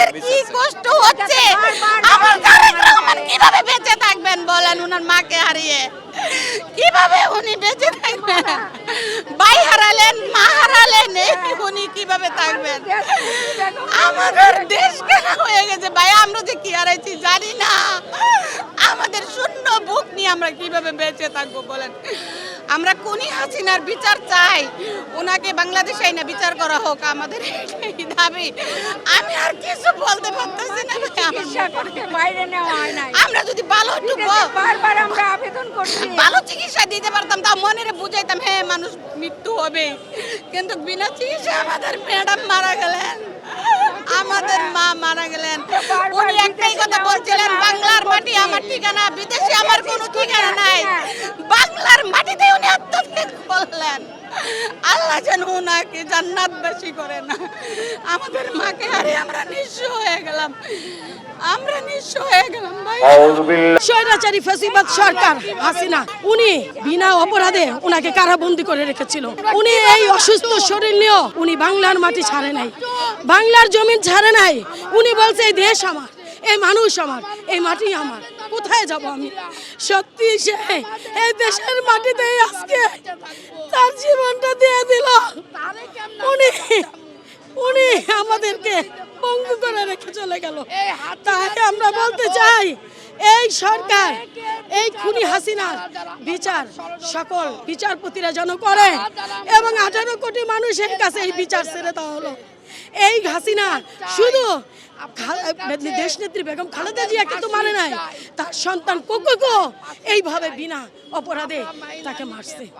আমাদের কি কষ্ট হচ্ছে? আমার তারেক রহমান কীভাবে বেঁচে থাকবেন বলেন উনার মাকে হারিয়ে? কীভাবে উনি বেঁচে থাকবেন? ভাই হারালেন মা হারালেন উনি কীভাবে থাকবেন? আমাদের দেশ কেন হয়ে গেছে। ভাই আমরা যে কি হারাইছি জানি না। আমাদের শূন্য বুক নিয়ে আমরা কীভাবে বেঁচে থাকব বলেন? আমরা কোনি হাসিনার বিচার চাই। ওনাকে বাংলাদেশে না বিচার করা হোক আমাদের এটাই দাবি। আমি আর কিছু বলতে পারতেছি না। চিকিৎসা করতে বাইরে নেওয়া হয় নাই। আমরা যদি ভালো একটু বারবার আমরা আবেদন করছি। ভালো চিকিৎসা দিতে পারতাম তা মনে বুঝাইতাম হ্যাঁ মানুষ মৃত্যু হবে। কিন্তু বিনা চিকিৎসা আমাদের ম্যাডাম মারা গেলেন। আমাদের মা মারা গেলেন। উনি একটাই কথা বলছিলেন আমার ঠিকানা বিদেশে আমার কোনো ঠিকানা নাই। বাংলার মাটিতে উনি আত্মত্যাগ করলেন। আল্লাহ যেন ওনাকে জান্নাত বেশি করে না। আমাদের মাকে হারে আমরা নিঃস্ব হয়ে গেলাম। আমরা নিঃস্ব হয়ে গেলাম ভাই। স্বৈরাচারী সরকার হাসিনা উনি বিনা অপরাধে উনাকে কারাবন্দি করে রেখেছিল। উনি এই অসুস্থ শরীর নিয়েও উনি বাংলার মাটি ছাড়ে নাই। বাংলার জমি ছাড়ে নাই। উনি বলছে এই দেশ আমার। এই মানুষ আমার, এই মাটি আমার। কোথায় যাব আমি? সত্যি সে এই দেশের মাটিতে আজকে তার জীবনটা দিয়ে দিল। উনি উনি আমাদেরকে বঙ্গ করে রেখে চলে গেল। তাই আমরা বলতে চাই এই সরকার, এই খুনি হাসিনার বিচার সকল বিচারপতিরা যেন করে এবং আঠারো কোটি মানুষের কাছে এই বিচার ছেড়ে দেওয়া হলো। এই হাসিনা শুধু দেশ নেত্রী বেগম খালেদা জিয়া কিন্তু মানে নাই, তার সন্তান কোকো এইভাবে বিনা অপরাধে তাকে মারছে।